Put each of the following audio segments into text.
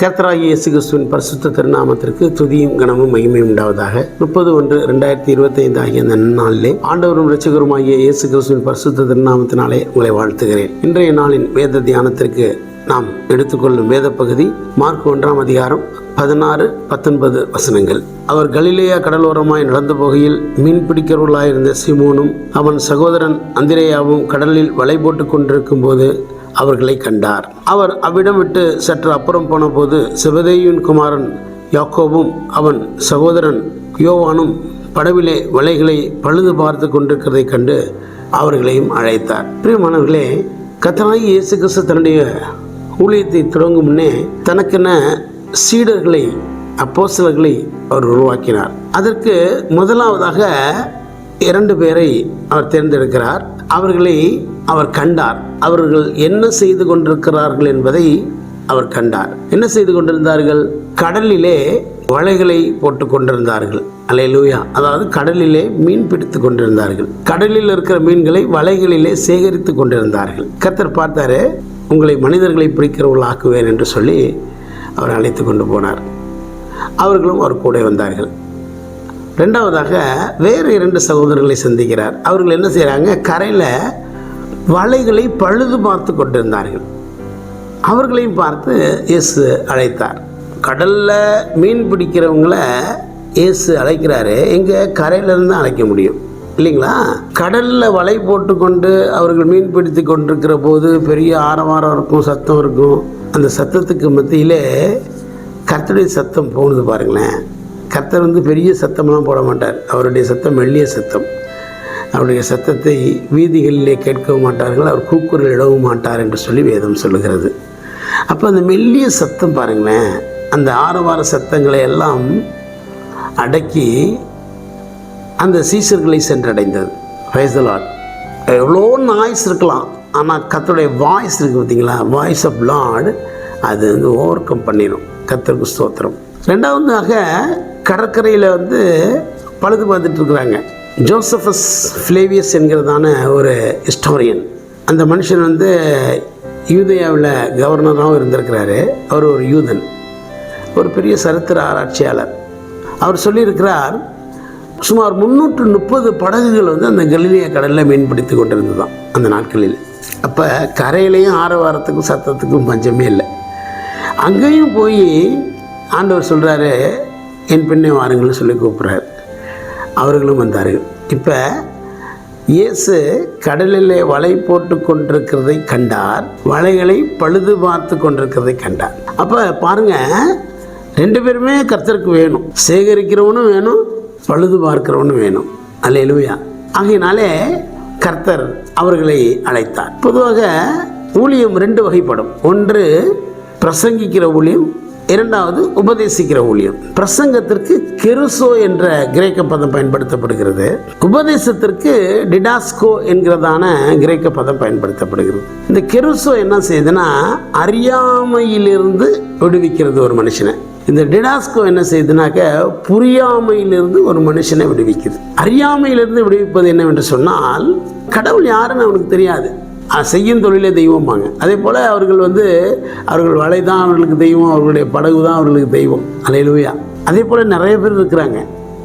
கர்த்தராகி இயேசு கிறிஸ்துவின் பரிசுத்த திருநாமத்திற்கு துதியும் கனமும் மகிமையும் உண்டாவதாக. முப்பது ஒன்று ரெண்டாயிரத்தி இருபத்தி ஐந்து ஆகிய அந்த நாளிலே ஆண்டவரும் ரட்சகருமாகிய இயேசு கிறிஸ்துவின் பரிசுத்த திருநாமத்தினாலே உங்களை வாழ்த்துகிறேன். இன்றைய நாளின் வேத தியானத்திற்கு நாம் எடுத்துக்கொள்ளும் வேத பகுதி மார்க் ஒன்றாம் அதிகாரம் பதினாறு பத்தொன்பது வசனங்கள். அவர் கலிலேயா கடலோரமாய் நடந்து போகையில் மீன் பிடிக்கிறவர்களாயிருந்த சிமோனும் அவன் சகோதரன் அந்திரேயாவும் கடலில் வலை போட்டுக் கொண்டிருக்கும் போது அவர்களை கண்டார். அவர் அவ்விடம் விட்டு சற்று அப்புறம் போனபோது சிவதேவியின் குமாரன் யாக்கோவும் அவன் சகோதரன் யோவானும் படவிலே வலைகளை பழுது பார்த்து கொண்டிருக்கிறதை கண்டு அவர்களையும் அழைத்தார். பிரியமானவர்களே கத்தனாய் இயேசு கிறிஸ்து தன்னுடைய ஊழியத்தை தொடங்கும் முன்னே தனக்கென சீடர்களை அப்போசலர்களை அவர் உருவாக்கினார். அதற்கு முதலாவதாக இரண்டு பேரை அவர் தேர்ந்தெடுக்கிறார். அவர்களை அவர் கண்டார். அவர்கள் என்ன செய்து கொண்டிருக்கிறார்கள் என்பதை அவர் கண்டார். என்ன செய்து கொண்டிருந்தார்கள்? கடலிலே வலைகளை போட்டு கொண்டிருந்தார்கள். அலையலூயா அதாவது கடலிலே மீன் பிடித்து கொண்டிருந்தார்கள். கடலில் இருக்கிற மீன்களை வலைகளிலே சேகரித்து கொண்டிருந்தார்கள். கத்தர் பார்த்தாரு உங்களை மனிதர்களை பிடிக்கிறவர்கள் ஆக்குவேன் என்று சொல்லி அவர் அழைத்து கொண்டு போனார். அவர்களும் அவர் கூட வந்தார்கள். ரெண்டாவதாக வேறு இரண்டு சகோதரர்களை சந்திக்கிறார். அவர்கள் என்ன செய்கிறாங்க கரையில் வலைகளை பழுது பார்த்து கொண்டிருந்தார்கள். அவர்களையும் பார்த்து இயேசு அழைத்தார். கடலில் மீன் பிடிக்கிறவங்கள இயேசு அழைக்கிறாரு. எங்கே? கரையிலேருந்து தான் அழைக்க முடியும். இல்லைங்களா? கடலில் வலை போட்டுக்கொண்டு அவர்கள் மீன் பிடித்து கொண்டிருக்கிற போது பெரிய ஆரவாரம் இருக்கும் சத்தம் இருக்கும். அந்த சத்தத்துக்கு மத்தியிலே கத்தடி சத்தம் போகுது பாருங்களேன். கத்தர் வந்து பெரிய சத்தம்லாம் போட மாட்டார். அவருடைய சத்தம் மெல்லிய சத்தம். அவருடைய சத்தத்தை வீதிகளிலே கேட்கவும் மாட்டார்கள் அவர் கூக்குரல் இடவும் மாட்டார் என்று சொல்லி வேதம் சொல்லுகிறது. அப்போ அந்த மெல்லிய சத்தம் பாருங்களேன் அந்த ஆரவார சத்தங்களை எல்லாம் அடக்கி அந்த சீசர்களை சென்றடைந்தது. ஃபைசலாட் எவ்வளோ நாய்ஸ் இருக்கலாம். ஆனால் கத்தருடைய வாய்ஸ் இருக்குது பார்த்தீங்களா வாய்ஸ் ஆஃப் லார்ட் அது வந்து ஓவர் கம் பண்ணிடும் கத்தருக்கு ஸ்தோத்திரம். ரெண்டாவதாக கடற்கரையில் வந்து பழுது பார்த்துட்ருக்குறாங்க ஜோசஃபஸ் ஃப்ளேவியஸ் என்கிறதான ஒரு ஹிஸ்டாரியன் அந்த மனுஷன் வந்து யூதயாவில் கவர்னராகவும் இருந்திருக்கிறாரு. அவர் ஒரு யூதன். ஒரு பெரிய சரித்திர ஆராய்ச்சியாளர். அவர் சொல்லியிருக்கிறார் சுமார் முந்நூற்று முப்பது படகுகள் வந்து அந்த கலிலிய கடலில் மீன்பிடித்து பிடித்து கொண்டிருந்ததாம் அந்த நாட்களில். அப்போ கரையிலையும் ஆரவாரத்துக்கும் சத்தத்துக்கும் பஞ்சமே இல்லை. அங்கேயும் போய் ஆண்டவர் சொல்கிறாரு என் பெண்ணை வாருங்கள்னு சொல்லி கூப்பிட்றாரு. அவர்களும் வந்தார்கள். இப்போ இயேசு கடலிலே வலை போட்டு கொண்டிருக்கிறதை கண்டார். வலைகளை பழுது பார்த்து கொண்டிருக்கிறதை கண்டார். அப்போ பாருங்கள் ரெண்டு பேருமே கர்த்தருக்கு வேணும். சேகரிக்கிறவனும் வேணும் பழுது பார்க்கிறவனும் வேணும். அல்லையிலுயா ஆகையினாலே கர்த்தர் அவர்களை அழைத்தார். பொதுவாக ஊழியம் ரெண்டு வகைப்படும். ஒன்று பிரசங்கிக்கிற ஊழியம் இரண்டாவது உபதேசிக்கிற ஊழியம். பிரசங்கத்திற்கு கெருசோ என்ற கிரேக்க பதம் பயன்படுத்தப்படுகிறது. உபதேசத்திற்கு டிடாஸ்கோ என்கிறதான கிரேக்க பதம் பயன்படுத்தப்படுகிறது. இந்த கெருசோ என்ன செய்யுதுன்னா அறியாமையிலிருந்து விடுவிக்கிறது ஒரு மனுஷனை. இந்த டிடாஸ்கோ என்ன செய்யுதுனாக்க புரியாமையிலிருந்து ஒரு மனுஷனை விடுவிக்குது. அறியாமையிலிருந்து விடுவிப்பது என்னவென்று சொன்னால் கடவுள் யாருன்னு அவனுக்கு தெரியாது. செய்யும் தொழிலே தெய்வம்பாங்க. அதே போல் அவர்கள் வந்து அவர்கள் வலை தான் அவர்களுக்கு தெய்வம் அவர்களுடைய படகு தான் அவர்களுக்கு தெய்வம். அலையிலுவையா அதே போல் நிறைய பேர் இருக்கிறாங்க.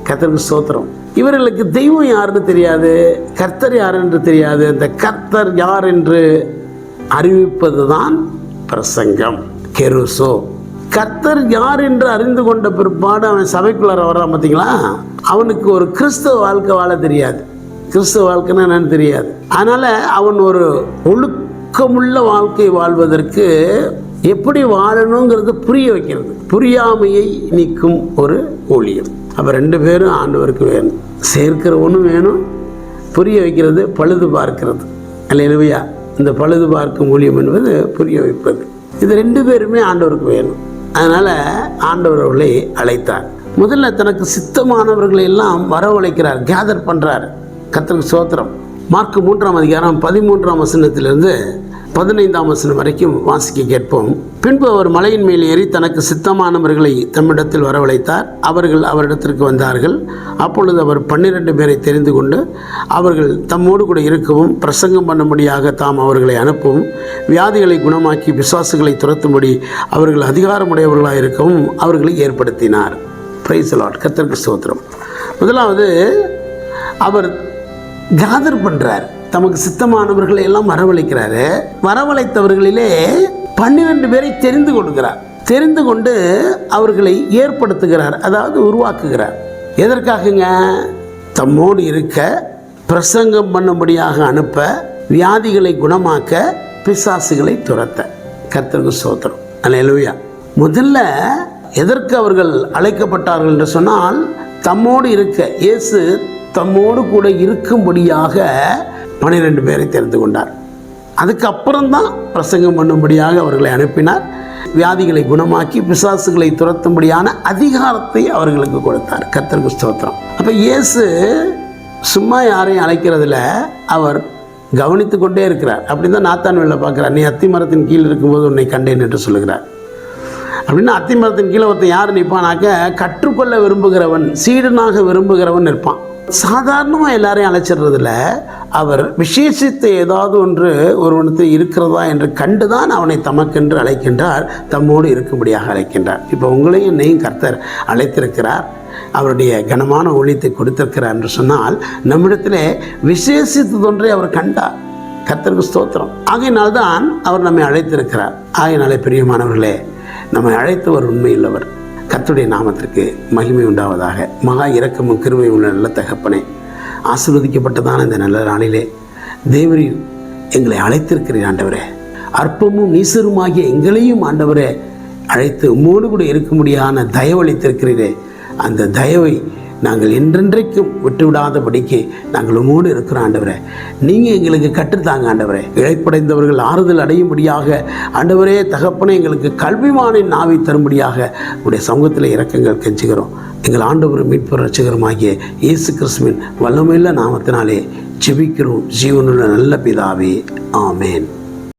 கத்தருக்கு சோத்திரம் இவர்களுக்கு தெய்வம் யாருன்னு தெரியாது கர்த்தர் யார் என்று தெரியாது. அந்த கர்த்தர் யார் என்று அறிவிப்பது தான் பிரசங்கம். கெருசோ. கர்த்தர் யார் என்று அறிந்து கொண்ட பிற்பாடு அவன் சபைக்குள்ளார வர்றான் பார்த்தீங்களா அவனுக்கு ஒரு கிறிஸ்தவ வாழ்க்கை வாழ தெரியாது. கிறிஸ்தவ வாழ்க்கைன்னா என்னன்னு தெரியாது. அதனால் அவன் ஒரு ஒழுக்கமுள்ள வாழ்க்கை வாழ்வதற்கு எப்படி வாழணுங்கிறது புரிய வைக்கிறது. புரியாமையை நீக்கும் ஒரு ஊழியம் அப்போ ரெண்டு பேரும் ஆண்டவருக்கு வேணும். சேர்க்கிறவனும் வேணும். புரிய வைக்கிறது பழுது பார்க்கிறது. அல்லையா இந்த பழுது பார்க்கும் ஊழியம் என்பது புரிய வைப்பது. இது ரெண்டு பேருமே ஆண்டவருக்கு வேணும். அதனால் ஆண்டவர் அவர்களை அழைத்தார். முதல்ல தனக்கு சித்தமானவர்களை எல்லாம் வரவழைக்கிறார் கேதர் பண்ணுறார் கர்த்தருக்கு சோத்திரம் மார்க் மூன்றாம் அதிகாரம் பதிமூன்றாம் வசனத்திலிருந்து பதினைந்தாம் வசனம் வரைக்கும் வாசிக்க கேட்போம். பின்பு அவர் மலையின் மேல் ஏறி தனக்கு சித்தமானவர்களை தம்மிடத்தில் வரவழைத்தார். அவர்கள் அவரிடத்திற்கு வந்தார்கள். அப்பொழுது அவர் பன்னிரண்டு பேரை தெரிந்து கொண்டு அவர்கள் தம்மோடு கூட இருக்கவும் பிரசங்கம் பண்ணும்படியாக தாம் அவர்களை அனுப்பவும் வியாதிகளை குணமாக்கி விசுவாசுகளை துரத்தும்படி அவர்கள் அதிகாரமுடையவர்களாக இருக்கவும் அவர்களை ஏற்படுத்தினார். பிரைஸ் லாட் கத்தருக்கு சோத்திரம் முதலாவது அவர் காதர் பண்றார். தமக்கு சித்தமானவர்களை எல்லாம் வரவழைக்கிறாரு. வரவழைத்தவர்களிலே பன்னிரண்டு பேரை தெரிந்து கொள்கிறார். தெரிந்து கொண்டு அவர்களை ஏற்படுத்துகிறார். அதாவது உருவாக்குகிறார். எதற்காகங்க? தம்மோடு இருக்க பிரசங்கம் பண்ணும்படியாக அனுப்ப வியாதிகளை குணமாக்க பிசாசுகளை துரத்த. கர்த்தருக்கு சோத்திரம் அலையலுயா முதல்ல எதற்கு அவர்கள் அழைக்கப்பட்டார்கள் என்று சொன்னால் தம்மோடு இருக்க இயேசு தம்மோடு கூட இருக்கும்படியாக பன்னிரெண்டு பேரை தெரிந்து கொண்டார். அதுக்கப்புறம் தான் பிரசங்கம் பண்ணும்படியாக அவர்களை அனுப்பினார். வியாதிகளை குணமாக்கி பிசாசுகளை துரத்தும்படியான அதிகாரத்தை அவர்களுக்கு கொடுத்தார். கர்த்தருக்கு ஸ்தோத்திரம். அப்போ இயேசு சும்மா யாரையும் அழைக்கிறதுல அவர் கவனித்து கொண்டே இருக்கிறார். அப்படின்னு தான் நாத்தான் வெளில பார்க்குறார். நீ அத்தி மரத்தின் கீழ் இருக்கும்போது உன்னை கண்டேன் என்று சொல்லுகிறார். அப்படின்னா அத்திமரத்தின் கீழே ஒருத்தன் யார் நிற்பானாக்க கற்றுக்கொள்ள விரும்புகிறவன் சீடனாக விரும்புகிறவன் நிற்பான். சாதாரணமாக எல்லாரையும் அழைச்சிடுறதுல அவர் விசேஷித்த ஏதாவது ஒன்று ஒருவனத்தில் இருக்கிறதா என்று கண்டுதான் அவனை தமக்கென்று அழைக்கின்றார் தம்மோடு இருக்கும்படியாக அழைக்கின்றார். இப்போ உங்களையும் என்னையும் கர்த்தர் அழைத்திருக்கிறார். அவருடைய கனமான ஊழியத்தை கொடுத்திருக்கிறார் என்று சொன்னால் நம்மிடத்தில் விசேஷித்ததொன்றை அவர் கண்டார். கர்த்தருக்கு ஸ்தோத்திரம். ஆகையினால்தான் அவர் நம்மை அழைத்திருக்கிறார். ஆகையினாலே பிரியமானவர்களே நம்மை அழைத்தவர் உண்மையுள்ளவர். கத்துடைய நாமத்திற்கு மகிமை உண்டாவதாக. மகா இரக்கமும் கிருமை உள்ள நல்ல தகப்பனே ஆசிர்வதிக்கப்பட்டதான இந்த நல்ல நாளிலே தேவரீர் எங்களை அழைத்திருக்கிறீர் ஆண்டவரே. அற்பமும் நீசருமாகிய எங்களையும் ஆண்டவரே அழைத்து உம்மோடு கூட இருக்கும்படியான தயவளித்திருக்கிறீரே அந்த தயவை நாங்கள் என்றென்றைக்கும் விட்டுவிடாதபடிக்கு நாங்கள் உமோடு இருக்கிறோம் ஆண்டவரே. நீங்கள் எங்களுக்கு கற்றுத்தாங்க ஆண்டவரே. இழைப்படைந்தவர்கள் ஆறுதல் அடையும்படியாக ஆண்டவரே தகப்பனே எங்களுக்கு கல்விமானின் நாவை தரும்படியாக உடைய சமூகத்தில் இறக்கங்கள் கெஞ்சுகிறோம். எங்கள் ஆண்டவர் மீட்பு ரட்சகருமாகிய இயேசு கிறிஸ்துவின் வல்லமையுள்ள நாமத்தினாலே ஜெபிக்கிறோம். ஜீவனுள்ள நல்ல பிதாவே ஆமேன்.